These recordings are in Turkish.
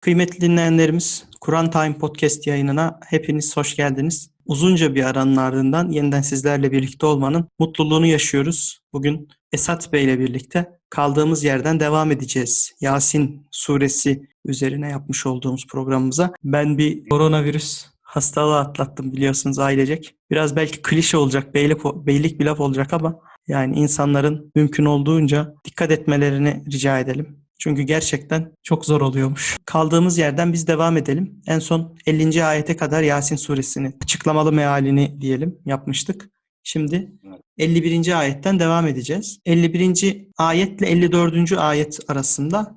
Kıymetli dinleyenlerimiz, Kur'an Time Podcast yayınına hepiniz hoş geldiniz. Uzunca bir aranın ardından yeniden sizlerle birlikte olmanın mutluluğunu yaşıyoruz. Bugün Esat Bey ile birlikte kaldığımız yerden devam edeceğiz. Yasin suresi üzerine yapmış olduğumuz programımıza. Ben bir koronavirüs hastalığı atlattım biliyorsunuz ailecek. Biraz belki klişe olacak, beylik, beylik bir laf olacak ama yani insanların mümkün olduğunca dikkat etmelerini rica edelim. Çünkü gerçekten çok zor oluyormuş. Kaldığımız yerden biz devam edelim. En son 50. ayete kadar Yasin suresini açıklamalı mealini diyelim yapmıştık. Şimdi 51. ayetten devam edeceğiz. 51. ayetle 54. ayet arasında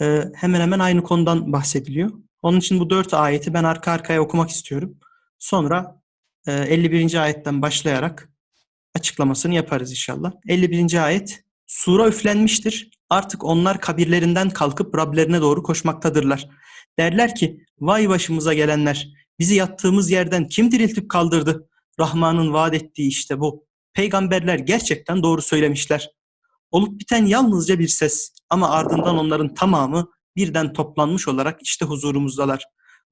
e, hemen hemen aynı konudan bahsediliyor. Onun için bu dört ayeti ben arka arkaya okumak istiyorum. Sonra e, 51. ayetten başlayarak açıklamasını yaparız inşallah. 51. ayet Sura üflenmiştir. Artık onlar kabirlerinden kalkıp Rablerine doğru koşmaktadırlar. Derler ki, vay başımıza gelenler, bizi yattığımız yerden kim diriltip kaldırdı? Rahman'ın vaat ettiği işte bu. Peygamberler gerçekten doğru söylemişler. Olup biten yalnızca bir ses ama ardından onların tamamı birden toplanmış olarak işte huzurumuzdalar.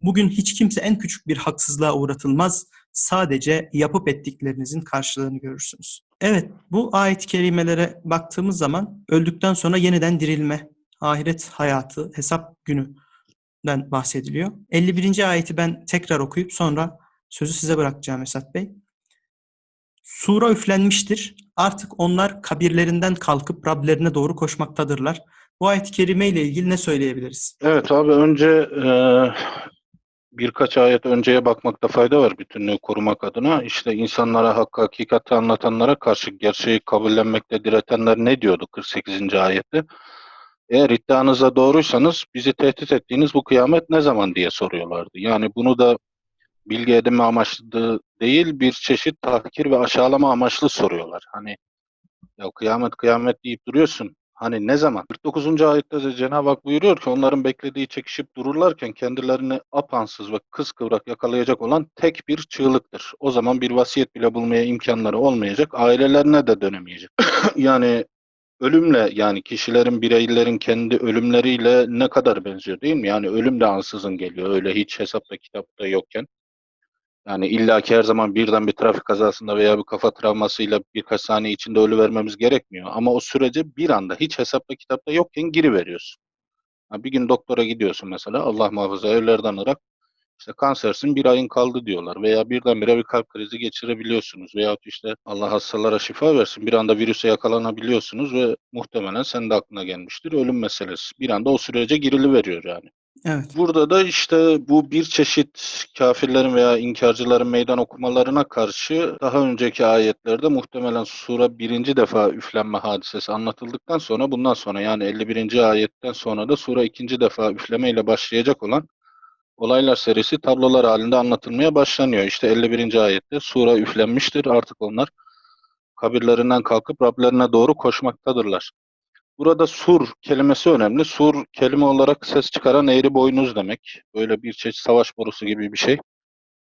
Bugün hiç kimse en küçük bir haksızlığa uğratılmaz. Sadece yapıp ettiklerinizin karşılığını görürsünüz. Evet, bu ayet-i kerimelere baktığımız zaman öldükten sonra yeniden dirilme, ahiret hayatı, hesap gününden bahsediliyor. 51. ayeti ben tekrar okuyup sonra sözü size bırakacağım Esat Bey. Sura üflenmiştir. Artık onlar kabirlerinden kalkıp Rablerine doğru koşmaktadırlar. Bu ayet-i kerime ile ilgili ne söyleyebiliriz? Evet abi önce e, birkaç ayet önceye bakmakta fayda var bütünlüğü korumak adına. İşte insanlara hakkı hakikati anlatanlara karşı gerçeği kabullenmekte diretenler ne diyordu 48. ayette? Eğer iddianıza doğruysanız bizi tehdit ettiğiniz bu kıyamet ne zaman diye soruyorlardı. Yani bunu da bilgi edinme amaçlı değil bir çeşit tahkir ve aşağılama amaçlı soruyorlar. Hani ya kıyamet kıyamet deyip duruyorsun. Hani ne zaman? 49. ayette de Cenab-ı Hak buyuruyor ki onların beklediği çekişip dururlarken kendilerini apansız ve kıskıvrak yakalayacak olan tek bir çığlıktır. O zaman bir vasiyet bile bulmaya imkanları olmayacak, ailelerine de dönemeyecek. yani ölümle yani kişilerin, bireylerin kendi ölümleriyle ne kadar benziyor değil mi? Yani ölüm de ansızın geliyor öyle hiç hesapta kitapta yokken. Yani illa her zaman birden bir trafik kazasında veya bir kafa travmasıyla birkaç saniye içinde ölü vermemiz gerekmiyor. Ama o sürece bir anda hiç hesapta kitapta yokken giriveriyorsun. Ha, bir gün doktora gidiyorsun mesela Allah muhafaza evlerden ırak. İşte kansersin bir ayın kaldı diyorlar veya birdenbire bir kalp krizi geçirebiliyorsunuz veya işte Allah hastalara şifa versin bir anda virüse yakalanabiliyorsunuz ve muhtemelen sen de aklına gelmiştir ölüm meselesi. Bir anda o sürece girili veriyor yani. Evet. Burada da işte bu bir çeşit kafirlerin veya inkarcıların meydan okumalarına karşı daha önceki ayetlerde muhtemelen sura birinci defa üflenme hadisesi anlatıldıktan sonra bundan sonra yani 51. ayetten sonra da sura ikinci defa üflemeyle başlayacak olan olaylar serisi tablolar halinde anlatılmaya başlanıyor. İşte 51. ayette sura üflenmiştir artık onlar kabirlerinden kalkıp Rablerine doğru koşmaktadırlar. Burada sur kelimesi önemli. Sur kelime olarak ses çıkaran eğri boynuz demek. Böyle bir çeşit savaş borusu gibi bir şey.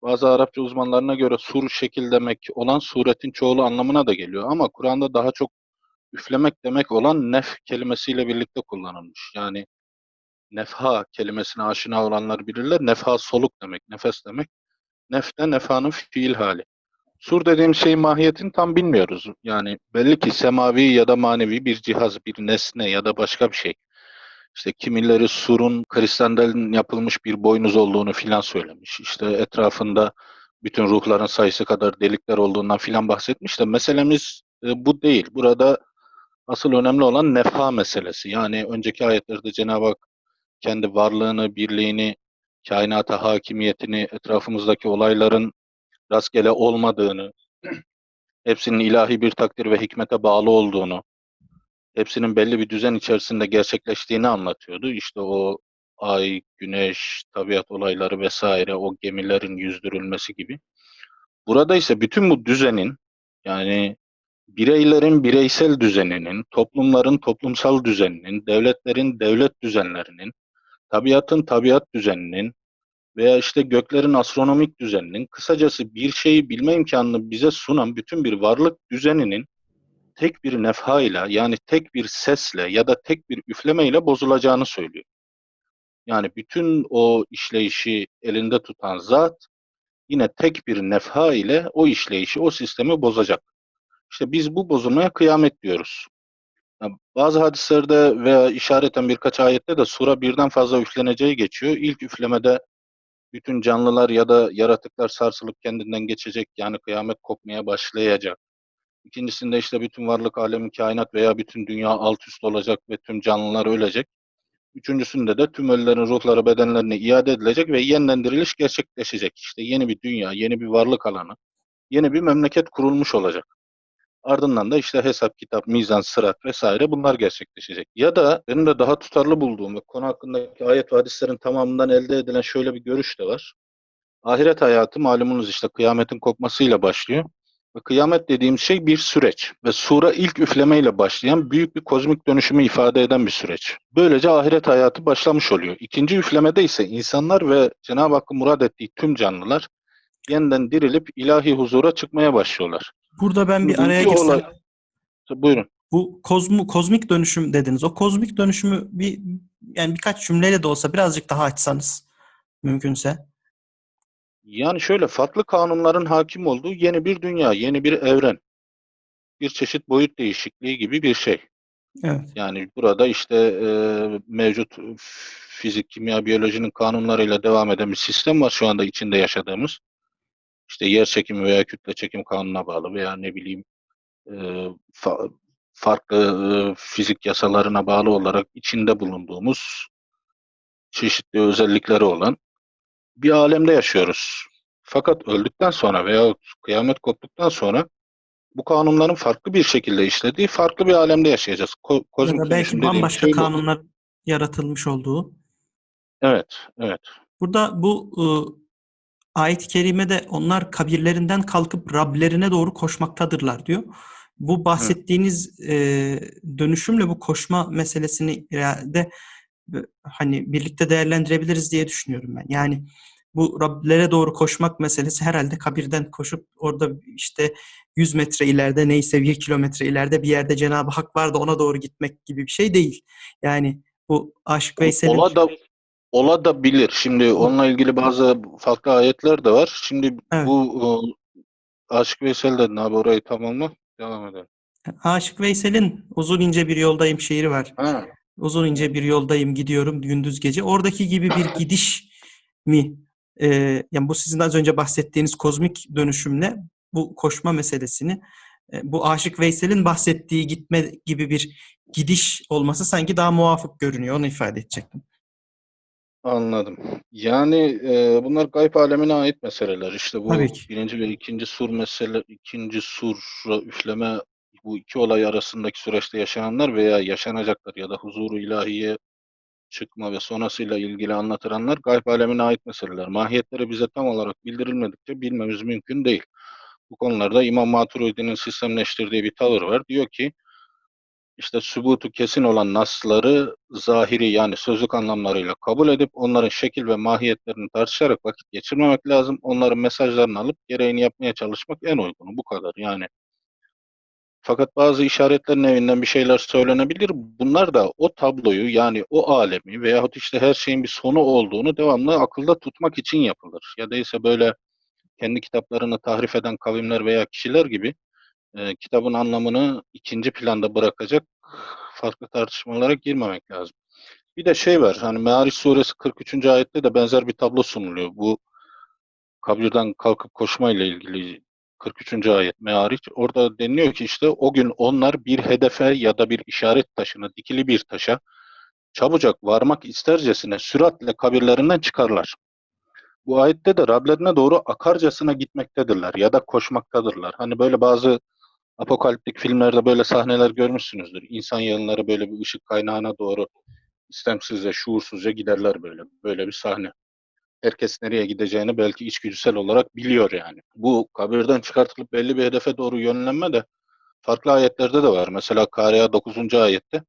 Bazı Arapça uzmanlarına göre sur şekil demek olan suretin çoğulu anlamına da geliyor. Ama Kur'an'da daha çok üflemek demek olan nef kelimesiyle birlikte kullanılmış. Yani nefha kelimesine aşina olanlar bilirler. Nefha soluk demek, nefes demek. Nef de nefhanın fiil hali. Sur dediğim şeyin mahiyetini tam bilmiyoruz. Yani belli ki semavi ya da manevi bir cihaz, bir nesne ya da başka bir şey. İşte kimileri surun kristalden yapılmış bir boynuz olduğunu filan söylemiş. İşte etrafında bütün ruhların sayısı kadar delikler olduğundan filan bahsetmiş de meselemiz e, bu değil. Burada asıl önemli olan nefha meselesi. Yani önceki ayetlerde Cenab-ı Hak kendi varlığını, birliğini, kainata hakimiyetini, etrafımızdaki olayların rastgele olmadığını, hepsinin ilahi bir takdir ve hikmete bağlı olduğunu, hepsinin belli bir düzen içerisinde gerçekleştiğini anlatıyordu. İşte o ay, güneş, tabiat olayları vesaire, o gemilerin yüzdürülmesi gibi. Burada ise bütün bu düzenin, yani bireylerin bireysel düzeninin, toplumların toplumsal düzeninin, devletlerin devlet düzenlerinin, tabiatın tabiat düzeninin, veya işte göklerin astronomik düzeninin, kısacası bir şeyi bilme imkanını bize sunan bütün bir varlık düzeninin tek bir nefhayla yani tek bir sesle ya da tek bir üflemeyle bozulacağını söylüyor. Yani bütün o işleyişi elinde tutan zat yine tek bir nefha ile o işleyişi, o sistemi bozacak. İşte biz bu bozulmaya kıyamet diyoruz. Yani bazı hadislerde veya işareten birkaç ayette de sura birden fazla üfleneceği geçiyor. İlk üflemede bütün canlılar ya da yaratıklar sarsılıp kendinden geçecek. Yani kıyamet kopmaya başlayacak. İkincisinde işte bütün varlık alemi kainat veya bütün dünya alt üst olacak ve tüm canlılar ölecek. Üçüncüsünde de tüm ölülerin ruhları bedenlerine iade edilecek ve yeniden diriliş gerçekleşecek. İşte yeni bir dünya, yeni bir varlık alanı, yeni bir memleket kurulmuş olacak. Ardından da işte hesap, kitap, mizan, sırat vesaire bunlar gerçekleşecek. Ya da benim de daha tutarlı bulduğum ve konu hakkındaki ayet ve hadislerin tamamından elde edilen şöyle bir görüş de var. Ahiret hayatı malumunuz işte kıyametin kopmasıyla başlıyor. Ve kıyamet dediğim şey bir süreç ve sura ilk üflemeyle başlayan büyük bir kozmik dönüşümü ifade eden bir süreç. Böylece ahiret hayatı başlamış oluyor. İkinci üflemede ise insanlar ve Cenab-ı Hakk'ın murad ettiği tüm canlılar yeniden dirilip ilahi huzura çıkmaya başlıyorlar. Burada ben bir araya girsem. olay- Buyurun. Bu kozmu, kozmik dönüşüm dediniz. O kozmik dönüşümü bir yani birkaç cümleyle de olsa birazcık daha açsanız mümkünse. Yani şöyle farklı kanunların hakim olduğu yeni bir dünya, yeni bir evren. Bir çeşit boyut değişikliği gibi bir şey. Evet. Yani burada işte e, mevcut fizik, kimya, biyolojinin kanunlarıyla devam eden bir sistem var şu anda içinde yaşadığımız. İşte yer çekimi veya kütle çekim kanununa bağlı veya ne bileyim e, fa- farklı e, fizik yasalarına bağlı olarak içinde bulunduğumuz çeşitli özellikleri olan bir alemde yaşıyoruz. Fakat öldükten sonra veya kıyamet koptuktan sonra bu kanunların farklı bir şekilde işlediği farklı bir alemde yaşayacağız. Ko- Ya kozmik da belki bambaşka şey bu. kanunlar yaratılmış olduğu. Evet, evet. Burada bu ıı, ayet-i kerimede onlar kabirlerinden kalkıp Rablerine doğru koşmaktadırlar diyor. Bu bahsettiğiniz e, dönüşümle bu koşma meselesini de e, hani birlikte değerlendirebiliriz diye düşünüyorum ben. Yani bu Rablere doğru koşmak meselesi herhalde kabirden koşup orada işte 100 metre ileride neyse 1 kilometre ileride bir yerde Cenab-ı Hak var da ona doğru gitmek gibi bir şey değil. Yani bu Aşık Veysel'in Ola da ola da bilir. Şimdi onunla ilgili bazı farklı ayetler de var. Şimdi Evet. bu e, Aşık Veysel dedin abi orayı tamamla. Devam edelim. Aşık Veysel'in Uzun ince bir yoldayım şiiri var. Ha, Uzun ince bir yoldayım gidiyorum gündüz gece. Oradaki gibi bir gidiş mi? e, yani bu sizin az önce bahsettiğiniz kozmik dönüşümle bu koşma meselesini e, bu Aşık Veysel'in bahsettiği gitme gibi bir gidiş olması sanki daha muvafık görünüyor. Onu ifade edecektim. Anladım. Yani e, bunlar gayb alemine ait meseleler. İşte bu Tabii ki. birinci ve ikinci sur mesele, ikinci sura üfleme bu iki olay arasındaki süreçte yaşananlar veya yaşanacaklar ya da huzuru ilahiye çıkma ve sonrasıyla ilgili anlatılanlar gayb alemine ait meseleler. Mahiyetleri bize tam olarak bildirilmedikçe bilmemiz mümkün değil. Bu konularda İmam Maturidi'nin sistemleştirdiği bir tavır var. Diyor ki işte sübutu kesin olan nasları zahiri yani sözlük anlamlarıyla kabul edip onların şekil ve mahiyetlerini tartışarak vakit geçirmemek lazım. Onların mesajlarını alıp gereğini yapmaya çalışmak en uygunu. Bu kadar yani. Fakat bazı işaretlerin evinden bir şeyler söylenebilir. Bunlar da o tabloyu yani o alemi veyahut işte her şeyin bir sonu olduğunu devamlı akılda tutmak için yapılır. Ya da ise böyle kendi kitaplarını tahrif eden kavimler veya kişiler gibi kitabın anlamını ikinci planda bırakacak farklı tartışmalara girmemek lazım. Bir de şey var hani Meariç suresi 43. ayette de benzer bir tablo sunuluyor. Bu kabirden kalkıp koşma ile ilgili 43. ayet Meariç. Orada deniliyor ki işte o gün onlar bir hedefe ya da bir işaret taşına, dikili bir taşa çabucak varmak istercesine süratle kabirlerinden çıkarlar. Bu ayette de Rablerine doğru akarcasına gitmektedirler ya da koşmaktadırlar. Hani böyle bazı apokaliptik filmlerde böyle sahneler görmüşsünüzdür. İnsan yığınları böyle bir ışık kaynağına doğru istemsizce, şuursuzca giderler böyle. Böyle bir sahne. Herkes nereye gideceğini belki içgüdüsel olarak biliyor yani. Bu kabirden çıkartılıp belli bir hedefe doğru yönlenme de farklı ayetlerde de var. Mesela Kariya 9. ayette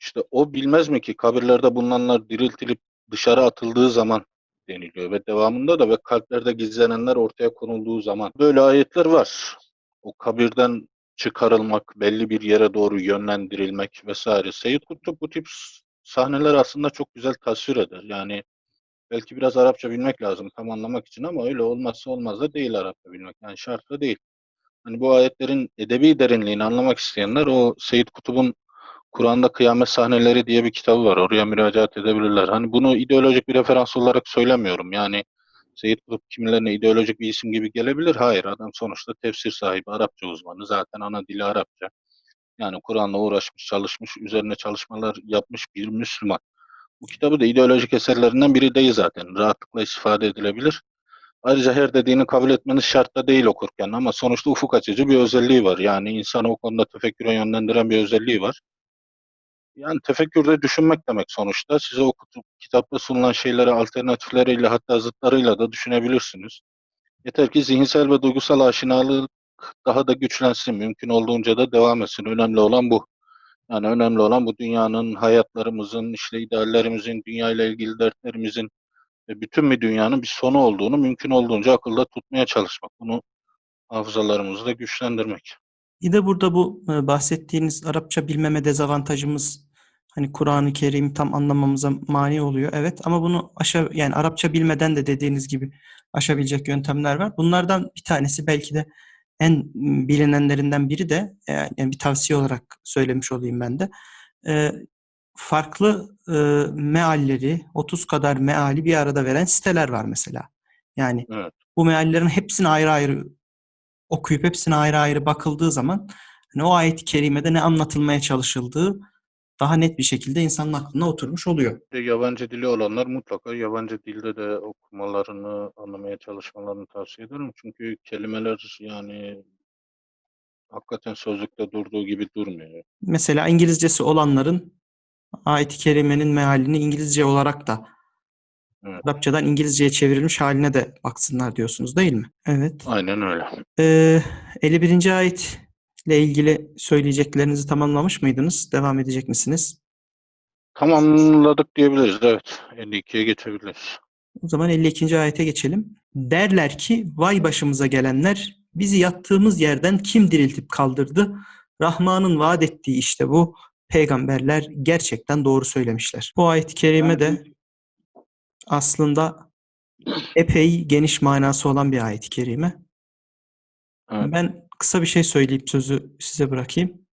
işte o bilmez mi ki kabirlerde bulunanlar diriltilip dışarı atıldığı zaman deniliyor ve devamında da ve kalplerde gizlenenler ortaya konulduğu zaman böyle ayetler var. O kabirden çıkarılmak, belli bir yere doğru yönlendirilmek vesaire. Seyyid Kutup bu tip sahneler aslında çok güzel tasvir eder. Yani belki biraz Arapça bilmek lazım tam anlamak için ama öyle olmazsa olmaz da değil Arapça bilmek. Yani şart da değil. Hani bu ayetlerin edebi derinliğini anlamak isteyenler o Seyyid Kutub'un Kur'an'da kıyamet sahneleri diye bir kitabı var. Oraya müracaat edebilirler. Hani bunu ideolojik bir referans olarak söylemiyorum. Yani Seyyid Kutup kimilerine ideolojik bir isim gibi gelebilir. Hayır adam sonuçta tefsir sahibi, Arapça uzmanı. Zaten ana dili Arapça. Yani Kur'an'la uğraşmış, çalışmış, üzerine çalışmalar yapmış bir Müslüman. Bu kitabı da ideolojik eserlerinden biri değil zaten. Rahatlıkla istifade edilebilir. Ayrıca her dediğini kabul etmeniz şart da değil okurken ama sonuçta ufuk açıcı bir özelliği var. Yani insanı o konuda tefekküre yönlendiren bir özelliği var. Yani tefekkürde düşünmek demek sonuçta. Size o kutup, kitapta sunulan şeyleri alternatifleriyle hatta zıtlarıyla da düşünebilirsiniz. Yeter ki zihinsel ve duygusal aşinalık daha da güçlensin. Mümkün olduğunca da devam etsin. Önemli olan bu. Yani önemli olan bu dünyanın, hayatlarımızın, işte ideallerimizin, dünyayla ilgili dertlerimizin ve bütün bir dünyanın bir sonu olduğunu mümkün olduğunca akılda tutmaya çalışmak. Bunu hafızalarımızda güçlendirmek. Bir burada bu e, bahsettiğiniz Arapça bilmeme dezavantajımız hani Kur'an-ı Kerim'i tam anlamamıza mani oluyor. Evet ama bunu aşa yani Arapça bilmeden de dediğiniz gibi aşabilecek yöntemler var. Bunlardan bir tanesi belki de en bilinenlerinden biri de e, yani bir tavsiye olarak söylemiş olayım ben de. E, farklı e, mealleri, 30 kadar meali bir arada veren siteler var mesela. Yani Evet. bu meallerin hepsini ayrı ayrı okuyup hepsine ayrı ayrı bakıldığı zaman hani o ayet-i kerimede ne anlatılmaya çalışıldığı daha net bir şekilde insanın aklına oturmuş oluyor. Yabancı dili olanlar mutlaka yabancı dilde de okumalarını, anlamaya çalışmalarını tavsiye ederim. Çünkü kelimeler yani hakikaten sözlükte durduğu gibi durmuyor. Mesela İngilizcesi olanların ayet-i kerimenin mealini İngilizce olarak da Evet. Arapçadan İngilizceye çevrilmiş haline de baksınlar diyorsunuz değil mi? Evet. Aynen öyle. Ee, 51. ayet ile ilgili söyleyeceklerinizi tamamlamış mıydınız? Devam edecek misiniz? Tamamladık diyebiliriz. Evet. 52'ye geçebiliriz. O zaman 52. ayete geçelim. Derler ki vay başımıza gelenler bizi yattığımız yerden kim diriltip kaldırdı? Rahman'ın vaat ettiği işte bu. Peygamberler gerçekten doğru söylemişler. Bu ayet-i kerime de aslında epey geniş manası olan bir ayet-i kerime. Evet. Ben kısa bir şey söyleyip sözü size bırakayım.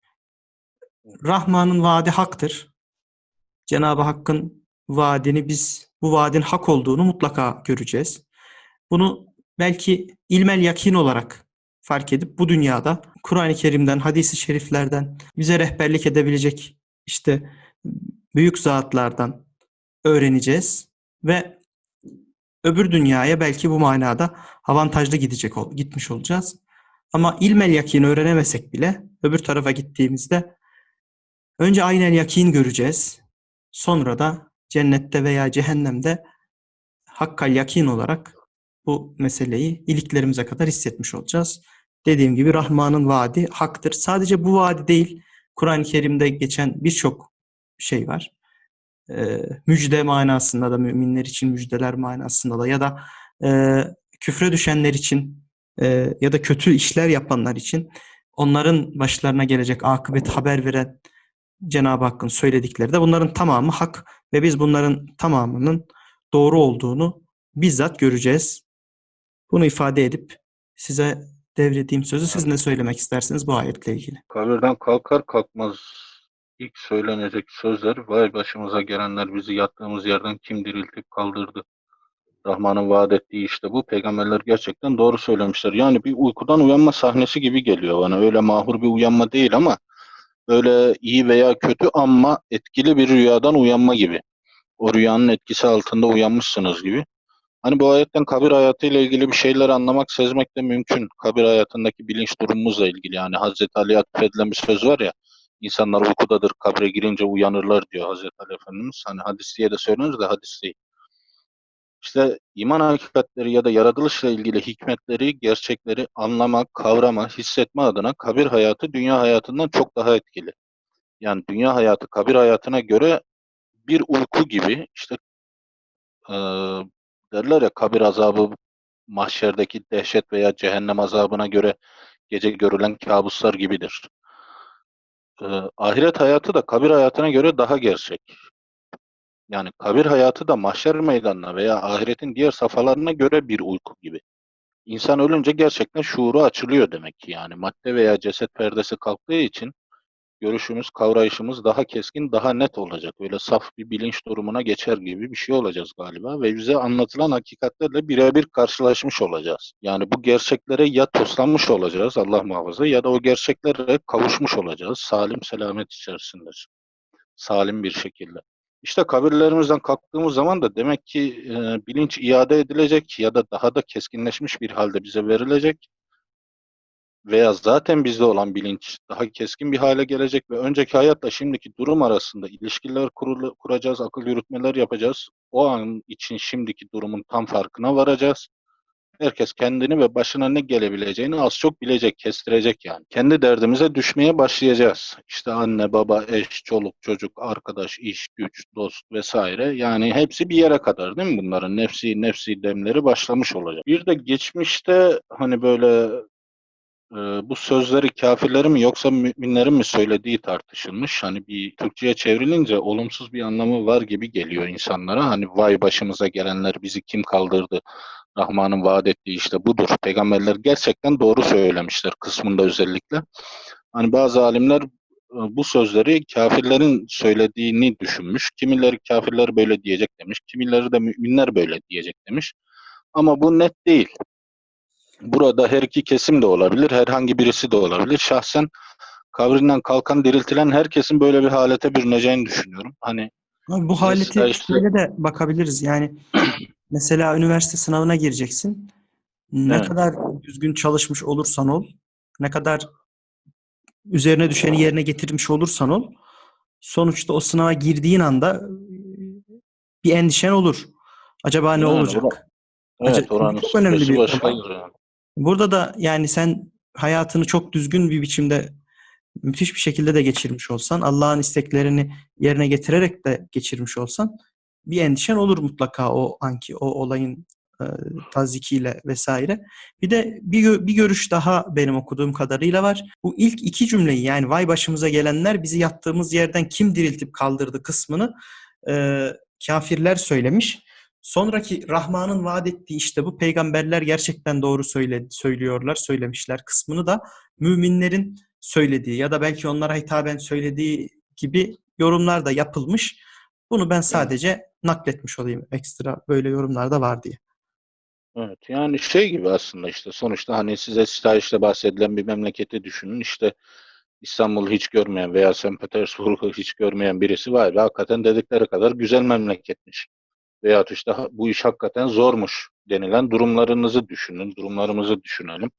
Rahman'ın vaadi haktır. Cenab-ı Hakk'ın vaadini biz bu vaadin hak olduğunu mutlaka göreceğiz. Bunu belki ilmel yakin olarak fark edip bu dünyada Kur'an-ı Kerim'den, hadis-i şeriflerden bize rehberlik edebilecek işte büyük zatlardan öğreneceğiz ve öbür dünyaya belki bu manada avantajlı gidecek gitmiş olacağız. Ama ilmel yakin öğrenemesek bile öbür tarafa gittiğimizde önce aynel yakin göreceğiz. Sonra da cennette veya cehennemde hakkal yakin olarak bu meseleyi iliklerimize kadar hissetmiş olacağız. Dediğim gibi Rahman'ın vaadi haktır. Sadece bu vaadi değil, Kur'an-ı Kerim'de geçen birçok şey var. Ee, müjde manasında da müminler için müjdeler manasında da ya da e, küfre düşenler için e, ya da kötü işler yapanlar için onların başlarına gelecek akıbet haber veren Cenab-ı Hakk'ın söyledikleri de bunların tamamı hak ve biz bunların tamamının doğru olduğunu bizzat göreceğiz. Bunu ifade edip size devrediğim sözü siz ne söylemek istersiniz bu ayetle ilgili? Kabirden kalkar kalkmaz ilk söylenecek sözler vay başımıza gelenler bizi yattığımız yerden kim diriltip kaldırdı. Rahman'ın vaat ettiği işte bu. Peygamberler gerçekten doğru söylemişler. Yani bir uykudan uyanma sahnesi gibi geliyor bana. Öyle mahur bir uyanma değil ama böyle iyi veya kötü ama etkili bir rüyadan uyanma gibi. O rüyanın etkisi altında uyanmışsınız gibi. Hani bu ayetten kabir hayatıyla ilgili bir şeyler anlamak, sezmek de mümkün. Kabir hayatındaki bilinç durumumuzla ilgili. Yani Hazreti Ali'ye atfedilen bir söz var ya, insanlar uykudadır, kabre girince uyanırlar diyor Hazreti Ali Efendimiz. Hani hadis diye de söylenir de hadis değil. İşte iman hakikatleri ya da yaratılışla ilgili hikmetleri, gerçekleri anlama, kavrama, hissetme adına kabir hayatı dünya hayatından çok daha etkili. Yani dünya hayatı kabir hayatına göre bir uyku gibi işte eee, derler ya kabir azabı mahşerdeki dehşet veya cehennem azabına göre gece görülen kabuslar gibidir. Eee, ahiret hayatı da kabir hayatına göre daha gerçek. Yani kabir hayatı da mahşer meydanına veya ahiretin diğer safhalarına göre bir uyku gibi. İnsan ölünce gerçekten şuuru açılıyor demek ki yani madde veya ceset perdesi kalktığı için görüşümüz, kavrayışımız daha keskin, daha net olacak. Böyle saf bir bilinç durumuna geçer gibi bir şey olacağız galiba ve bize anlatılan hakikatlerle birebir karşılaşmış olacağız. Yani bu gerçeklere ya toslanmış olacağız Allah muhafaza ya da o gerçeklere kavuşmuş olacağız salim selamet içerisinde. Salim bir şekilde. İşte kabirlerimizden kalktığımız zaman da demek ki e, bilinç iade edilecek ya da daha da keskinleşmiş bir halde bize verilecek veya zaten bizde olan bilinç daha keskin bir hale gelecek ve önceki hayatla şimdiki durum arasında ilişkiler kurulu, kuracağız, akıl yürütmeler yapacağız. O an için şimdiki durumun tam farkına varacağız. Herkes kendini ve başına ne gelebileceğini az çok bilecek, kestirecek yani. Kendi derdimize düşmeye başlayacağız. İşte anne, baba, eş, çoluk, çocuk, arkadaş, iş, güç, dost vesaire. Yani hepsi bir yere kadar değil mi bunların? Nefsi, nefsi demleri başlamış olacak. Bir de geçmişte hani böyle e, bu sözleri kafirlerin mi yoksa müminlerin mi söylediği tartışılmış. Hani bir Türkçe'ye çevrilince olumsuz bir anlamı var gibi geliyor insanlara. Hani vay başımıza gelenler bizi kim kaldırdı? Rahman'ın vaat ettiği işte budur. Peygamberler gerçekten doğru söylemişler kısmında özellikle. Hani bazı alimler e, bu sözleri kafirlerin söylediğini düşünmüş. Kimileri kafirler böyle diyecek demiş. Kimileri de müminler böyle diyecek demiş. Ama bu net değil. Burada her iki kesim de olabilir, herhangi birisi de olabilir. Şahsen kabrinden kalkan, diriltilen herkesin böyle bir halete bürüneceğini düşünüyorum. Hani Abi bu haleti Mesela işte- şöyle de bakabiliriz. Yani mesela üniversite sınavına gireceksin. Ne Evet. kadar düzgün çalışmış olursan ol, ne kadar üzerine düşeni yerine getirmiş olursan ol, sonuçta o sınava girdiğin anda bir endişen olur. Acaba ne Yani olacak? ora- evet, Acaba- oranın çok önemli bir olur yani. Burada da yani sen hayatını çok düzgün bir biçimde müthiş bir şekilde de geçirmiş olsan, Allah'ın isteklerini yerine getirerek de geçirmiş olsan bir endişen olur mutlaka o anki o olayın e, tazikiyle vesaire. Bir de bir, bir görüş daha benim okuduğum kadarıyla var. Bu ilk iki cümleyi yani vay başımıza gelenler bizi yattığımız yerden kim diriltip kaldırdı kısmını e, kafirler söylemiş. Sonraki Rahman'ın vaat ettiği işte bu peygamberler gerçekten doğru söyle, söylüyorlar, söylemişler kısmını da müminlerin söylediği ya da belki onlara hitaben söylediği gibi yorumlar da yapılmış. Bunu ben sadece nakletmiş olayım ekstra böyle yorumlar da var diye. Evet yani şey gibi aslında işte sonuçta hani size stajda bahsedilen bir memleketi düşünün işte İstanbul'u hiç görmeyen veya St. Petersburg'u hiç görmeyen birisi var ve hakikaten dedikleri kadar güzel memleketmiş. Veyahut işte bu iş hakikaten zormuş denilen durumlarınızı düşünün, durumlarımızı düşünelim.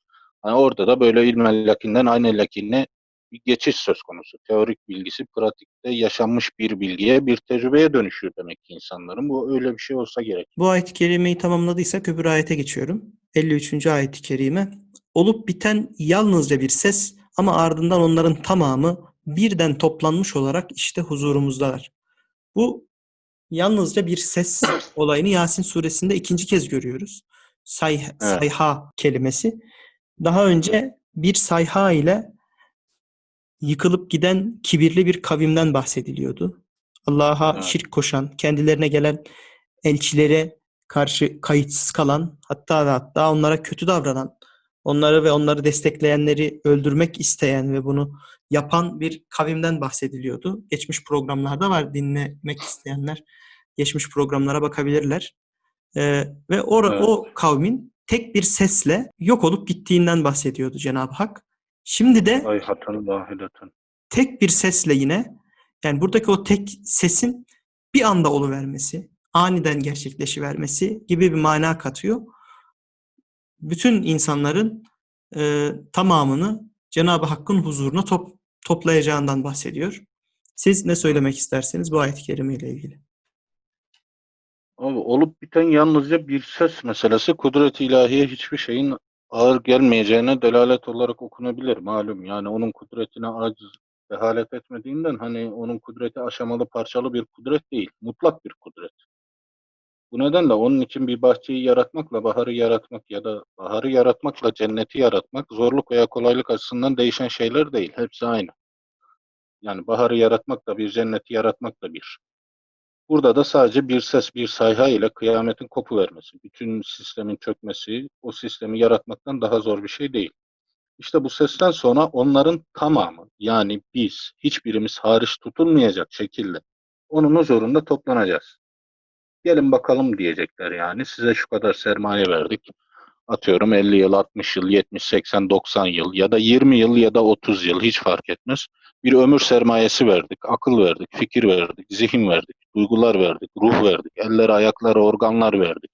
Hani orada da böyle ilmel lakinden aynel lakine bir geçiş söz konusu. Teorik bilgisi pratikte yaşanmış bir bilgiye, bir tecrübeye dönüşüyor demek ki insanların. Bu öyle bir şey olsa gerek. Bu ayet-i kerimeyi tamamladıysak öbür ayete geçiyorum. 53. ayet-i kerime. Olup biten yalnızca bir ses ama ardından onların tamamı birden toplanmış olarak işte huzurumuzdalar. Bu yalnızca bir ses olayını Yasin suresinde ikinci kez görüyoruz. Say, sayha kelimesi. Daha önce bir sayha ile yıkılıp giden kibirli bir kavimden bahsediliyordu. Allah'a Evet. şirk koşan, kendilerine gelen elçilere karşı kayıtsız kalan, hatta ve hatta onlara kötü davranan, onları ve onları destekleyenleri öldürmek isteyen ve bunu yapan bir kavimden bahsediliyordu. Geçmiş programlarda var dinlemek isteyenler geçmiş programlara bakabilirler. Ee, ve or- Evet. o kavmin tek bir sesle yok olup gittiğinden bahsediyordu Cenab-ı Hak. Şimdi de vahideten. tek bir sesle yine yani buradaki o tek sesin bir anda oluvermesi, aniden gerçekleşivermesi gibi bir mana katıyor. Bütün insanların e, tamamını Cenab-ı Hakk'ın huzuruna top, toplayacağından bahsediyor. Siz ne söylemek isterseniz bu ayet-i kerime ile ilgili. Abi olup biten yalnızca bir ses meselesi kudret-i ilahiye hiçbir şeyin ağır gelmeyeceğine delalet olarak okunabilir malum. Yani onun kudretine aciz dehalet etmediğinden hani onun kudreti aşamalı parçalı bir kudret değil. Mutlak bir kudret. Bu nedenle onun için bir bahçeyi yaratmakla baharı yaratmak ya da baharı yaratmakla cenneti yaratmak zorluk veya kolaylık açısından değişen şeyler değil. Hepsi aynı. Yani baharı yaratmak da bir, cenneti yaratmak da bir. Burada da sadece bir ses, bir sayha ile kıyametin kopu vermesi, bütün sistemin çökmesi, o sistemi yaratmaktan daha zor bir şey değil. İşte bu sesten sonra onların tamamı yani biz hiçbirimiz hariç tutulmayacak şekilde onun huzurunda toplanacağız. Gelin bakalım diyecekler yani size şu kadar sermaye verdik. Atıyorum 50 yıl, 60 yıl, 70, 80, 90 yıl ya da 20 yıl ya da 30 yıl hiç fark etmez. Bir ömür sermayesi verdik, akıl verdik, fikir verdik, zihin verdik, duygular verdik, ruh verdik, eller, ayaklar, organlar verdik.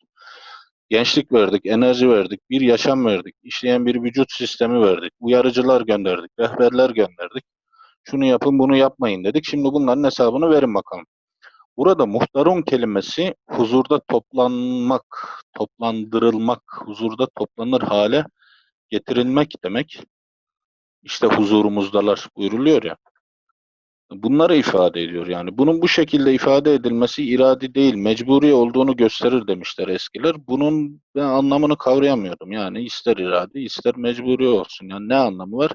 Gençlik verdik, enerji verdik, bir yaşam verdik, işleyen bir vücut sistemi verdik, uyarıcılar gönderdik, rehberler gönderdik. Şunu yapın, bunu yapmayın dedik. Şimdi bunların hesabını verin bakalım. Burada muhtarun kelimesi huzurda toplanmak, toplandırılmak, huzurda toplanır hale getirilmek demek. İşte huzurumuzdalar buyruluyor ya. Bunları ifade ediyor yani. Bunun bu şekilde ifade edilmesi iradi değil, mecburi olduğunu gösterir demişler eskiler. Bunun ben anlamını kavrayamıyordum. Yani ister iradi, ister mecburi olsun. Yani ne anlamı var?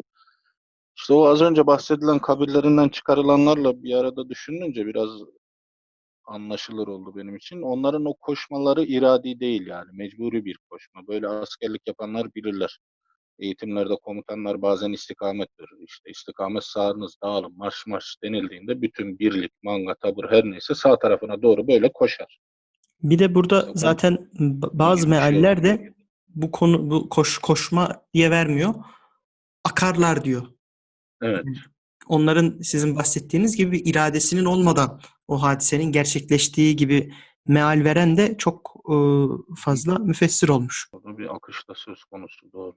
İşte o az önce bahsedilen kabirlerinden çıkarılanlarla bir arada düşününce biraz anlaşılır oldu benim için. Onların o koşmaları iradi değil yani. Mecburi bir koşma. Böyle askerlik yapanlar bilirler. Eğitimlerde komutanlar bazen istikamet verir. İşte istikamet sağınız dağılın marş marş denildiğinde bütün birlik, manga, tabur her neyse sağ tarafına doğru böyle koşar. Bir de burada Tamam. zaten bazı şey mealler de bu konu bu koş koşma diye vermiyor. Akarlar diyor. Evet. Onların sizin bahsettiğiniz gibi bir iradesinin olmadan o hadisenin gerçekleştiği gibi meal veren de çok e, fazla müfessir olmuş. Orada bir akışta söz konusu doğru.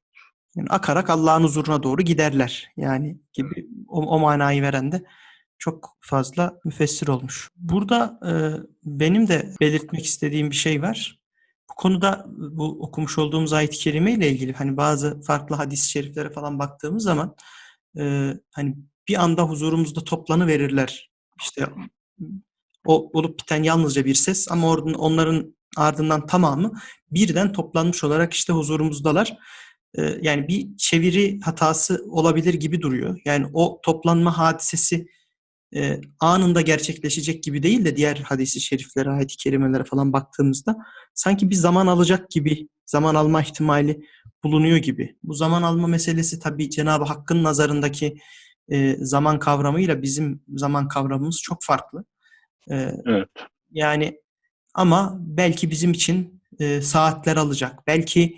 Yani akarak Allah'ın huzuruna doğru giderler. Yani gibi o, o manayı veren de çok fazla müfessir olmuş. Burada e, benim de belirtmek istediğim bir şey var. Bu konuda bu okumuş olduğumuz ayet-i kerime ile ilgili hani bazı farklı hadis-i şeriflere falan baktığımız zaman e, hani bir anda huzurumuzda toplanı verirler. İşte o olup biten yalnızca bir ses ama onların ardından tamamı birden toplanmış olarak işte huzurumuzdalar. Ee, yani bir çeviri hatası olabilir gibi duruyor. Yani o toplanma hadisesi e, anında gerçekleşecek gibi değil de diğer hadisi şeriflere, ayet-i kerimelere falan baktığımızda sanki bir zaman alacak gibi, zaman alma ihtimali bulunuyor gibi. Bu zaman alma meselesi tabii Cenab-ı Hakk'ın nazarındaki e, zaman kavramıyla bizim zaman kavramımız çok farklı. E, Evet. yani ama belki bizim için e, saatler alacak. Belki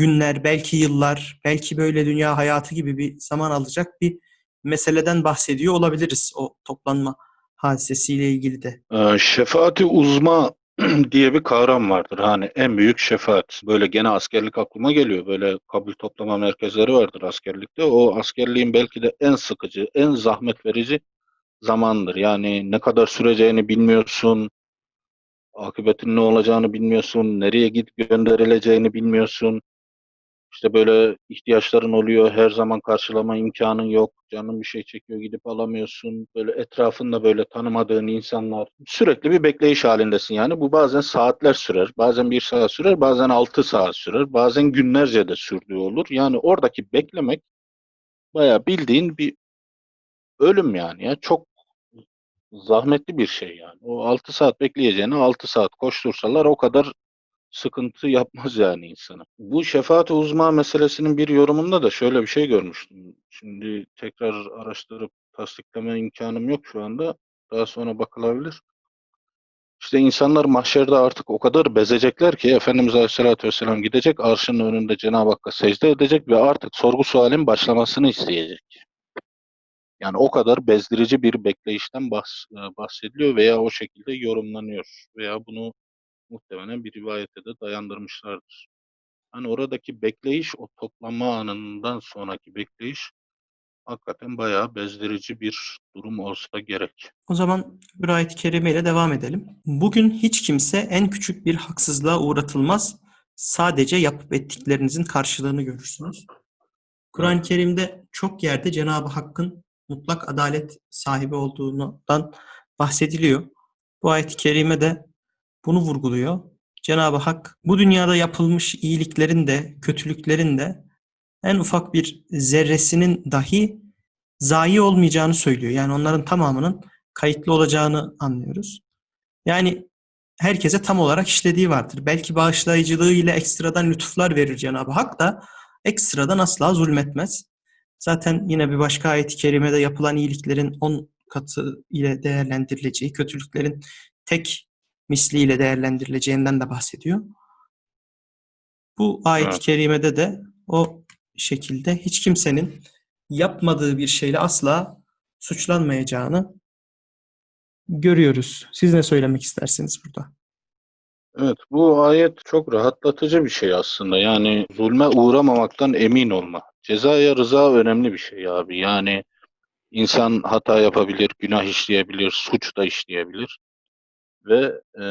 günler, belki yıllar, belki böyle dünya hayatı gibi bir zaman alacak bir meseleden bahsediyor olabiliriz o toplanma hadisesiyle ilgili de. Ee, şefaati uzma diye bir kavram vardır. Hani en büyük şefaat. Böyle gene askerlik aklıma geliyor. Böyle kabul toplama merkezleri vardır askerlikte. O askerliğin belki de en sıkıcı, en zahmet verici zamandır. Yani ne kadar süreceğini bilmiyorsun. Akıbetin ne olacağını bilmiyorsun. Nereye git gönderileceğini bilmiyorsun. İşte böyle ihtiyaçların oluyor. Her zaman karşılama imkanın yok. Canın bir şey çekiyor gidip alamıyorsun. Böyle etrafında böyle tanımadığın insanlar. Sürekli bir bekleyiş halindesin yani. Bu bazen saatler sürer. Bazen bir saat sürer. Bazen altı saat sürer. Bazen günlerce de sürdüğü olur. Yani oradaki beklemek bayağı bildiğin bir ölüm yani. ya Çok zahmetli bir şey yani. O 6 saat bekleyeceğine 6 saat koştursalar o kadar sıkıntı yapmaz yani insana. Bu şefaat uzma meselesinin bir yorumunda da şöyle bir şey görmüştüm. Şimdi tekrar araştırıp tasdikleme imkanım yok şu anda. Daha sonra bakılabilir. İşte insanlar mahşerde artık o kadar bezecekler ki Efendimiz Aleyhisselatü Vesselam gidecek, arşın önünde Cenab-ı Hakk'a secde edecek ve artık sorgu sualin başlamasını isteyecek. Yani o kadar bezdirici bir bekleyişten bahs- e, bahsediliyor veya o şekilde yorumlanıyor veya bunu muhtemelen bir rivayete de dayandırmışlardır. Hani oradaki bekleyiş, o toplanma anından sonraki bekleyiş hakikaten bayağı bezdirici bir durum olsa gerek. O zaman bir ayet-i kerimeyle devam edelim. Bugün hiç kimse en küçük bir haksızlığa uğratılmaz. Sadece yapıp ettiklerinizin karşılığını görürsünüz. Kur'an-ı Kerim'de çok yerde Cenab-ı Hakk'ın mutlak adalet sahibi olduğundan bahsediliyor. Bu ayet-i kerime de bunu vurguluyor. Cenab-ı Hak bu dünyada yapılmış iyiliklerin de kötülüklerin de en ufak bir zerresinin dahi zayi olmayacağını söylüyor. Yani onların tamamının kayıtlı olacağını anlıyoruz. Yani herkese tam olarak işlediği vardır. Belki bağışlayıcılığı ile ekstradan lütuflar verir Cenab-ı Hak da ekstradan asla zulmetmez. Zaten yine bir başka ayet-i kerimede yapılan iyiliklerin 10 katı ile değerlendirileceği, kötülüklerin tek misliyle değerlendirileceğinden de bahsediyor. Bu ayet-i Evet. kerimede de o şekilde hiç kimsenin yapmadığı bir şeyle asla suçlanmayacağını görüyoruz. Siz ne söylemek istersiniz burada? Evet, bu ayet çok rahatlatıcı bir şey aslında. Yani zulme uğramamaktan emin olma. Cezaya rıza önemli bir şey abi. Yani insan hata yapabilir, günah işleyebilir, suç da işleyebilir. Ve e,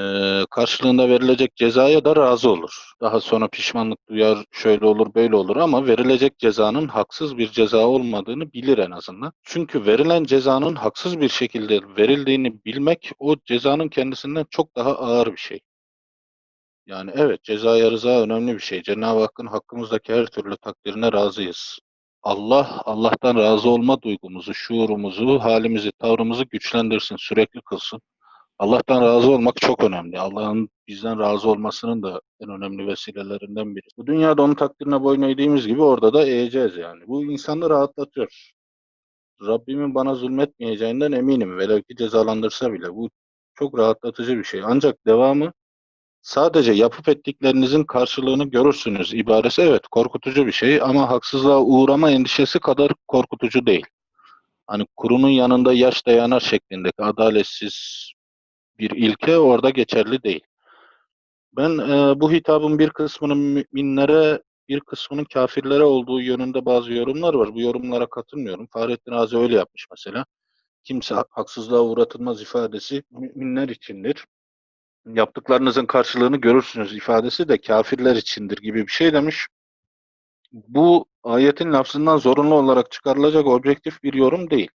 karşılığında verilecek cezaya da razı olur. Daha sonra pişmanlık duyar, şöyle olur, böyle olur ama verilecek cezanın haksız bir ceza olmadığını bilir en azından. Çünkü verilen cezanın haksız bir şekilde verildiğini bilmek o cezanın kendisinden çok daha ağır bir şey. Yani evet cezaya rıza önemli bir şey. Cenab-ı Hakk'ın hakkımızdaki her türlü takdirine razıyız. Allah, Allah'tan razı olma duygumuzu, şuurumuzu, halimizi, tavrımızı güçlendirsin, sürekli kılsın. Allah'tan razı olmak çok önemli. Allah'ın bizden razı olmasının da en önemli vesilelerinden biri. Bu dünyada onun takdirine boyun eğdiğimiz gibi orada da eğeceğiz yani. Bu insanı rahatlatıyor. Rabbimin bana zulmetmeyeceğinden eminim. Velev ki cezalandırsa bile. Bu çok rahatlatıcı bir şey. Ancak devamı sadece yapıp ettiklerinizin karşılığını görürsünüz ibaresi evet korkutucu bir şey ama haksızlığa uğrama endişesi kadar korkutucu değil. Hani kurunun yanında yaş dayanar şeklindeki adaletsiz bir ilke orada geçerli değil. Ben e, bu hitabın bir kısmının müminlere, bir kısmının kafirlere olduğu yönünde bazı yorumlar var. Bu yorumlara katılmıyorum. Fahrettin Razi öyle yapmış mesela. Kimse hak- haksızlığa uğratılmaz ifadesi müminler içindir. Yaptıklarınızın karşılığını görürsünüz ifadesi de kafirler içindir gibi bir şey demiş. Bu ayetin lafzından zorunlu olarak çıkarılacak objektif bir yorum değil.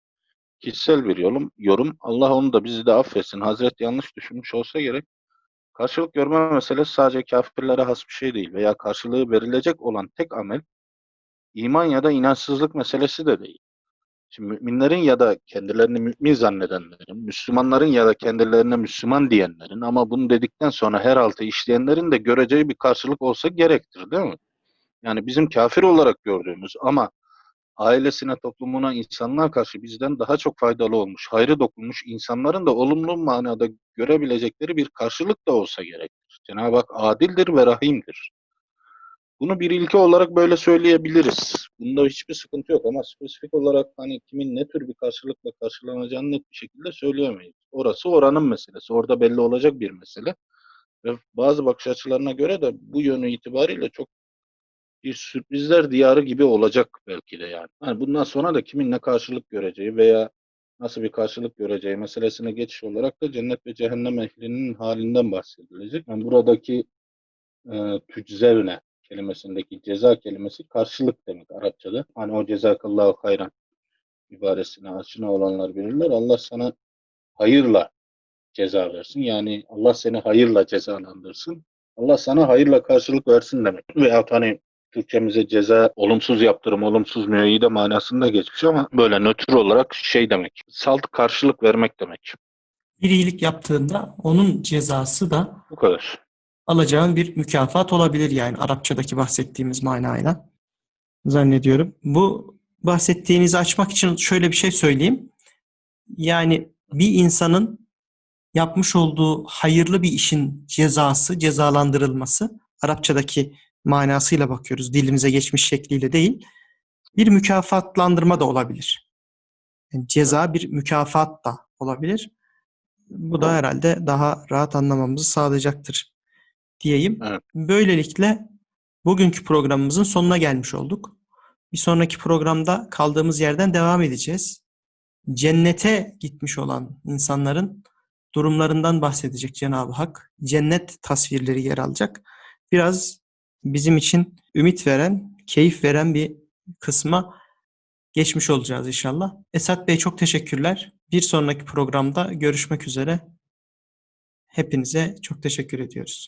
Kişisel bir yorum. yorum. Allah onu da bizi de affetsin. Hazret yanlış düşünmüş olsa gerek. Karşılık görme meselesi sadece kafirlere has bir şey değil veya karşılığı verilecek olan tek amel iman ya da inançsızlık meselesi de değil. Şimdi müminlerin ya da kendilerini mümin zannedenlerin, Müslümanların ya da kendilerine Müslüman diyenlerin ama bunu dedikten sonra her altı işleyenlerin de göreceği bir karşılık olsa gerektir değil mi? Yani bizim kafir olarak gördüğümüz ama ailesine, toplumuna, insanlığa karşı bizden daha çok faydalı olmuş, hayrı dokunmuş insanların da olumlu manada görebilecekleri bir karşılık da olsa gerektir. Cenab-ı Hak adildir ve rahimdir. Bunu bir ilke olarak böyle söyleyebiliriz. Bunda hiçbir sıkıntı yok ama spesifik olarak hani kimin ne tür bir karşılıkla karşılanacağını net bir şekilde söyleyemeyiz. Orası oranın meselesi. Orada belli olacak bir mesele. Ve bazı bakış açılarına göre de bu yönü itibariyle çok bir sürprizler diyarı gibi olacak belki de yani. Hani bundan sonra da kimin ne karşılık göreceği veya nasıl bir karşılık göreceği meselesine geçiş olarak da cennet ve cehennem ehlinin halinden bahsedilecek. Yani buradaki e, tüczevne kelimesindeki ceza kelimesi karşılık demek Arapçada. Hani o cezakallahu hayran ibaresine aşina olanlar bilirler. Allah sana hayırla ceza versin. Yani Allah seni hayırla cezalandırsın. Allah sana hayırla karşılık versin demek. Veya hani Türkçemize ceza olumsuz yaptırım, olumsuz müeyyide manasında geçmiş ama böyle nötr olarak şey demek. Salt karşılık vermek demek. Bir iyilik yaptığında onun cezası da Bu kadar. alacağın bir mükafat olabilir yani Arapçadaki bahsettiğimiz manayla zannediyorum. Bu bahsettiğinizi açmak için şöyle bir şey söyleyeyim. Yani bir insanın yapmış olduğu hayırlı bir işin cezası, cezalandırılması Arapçadaki manasıyla bakıyoruz. Dilimize geçmiş şekliyle değil. Bir mükafatlandırma da olabilir. Yani ceza bir mükafat da olabilir. Bu da herhalde daha rahat anlamamızı sağlayacaktır diyeyim. Evet. Böylelikle bugünkü programımızın sonuna gelmiş olduk. Bir sonraki programda kaldığımız yerden devam edeceğiz. Cennete gitmiş olan insanların durumlarından bahsedecek Cenab-ı Hak. Cennet tasvirleri yer alacak. Biraz bizim için ümit veren, keyif veren bir kısma geçmiş olacağız inşallah. Esat Bey çok teşekkürler. Bir sonraki programda görüşmek üzere. Hepinize çok teşekkür ediyoruz.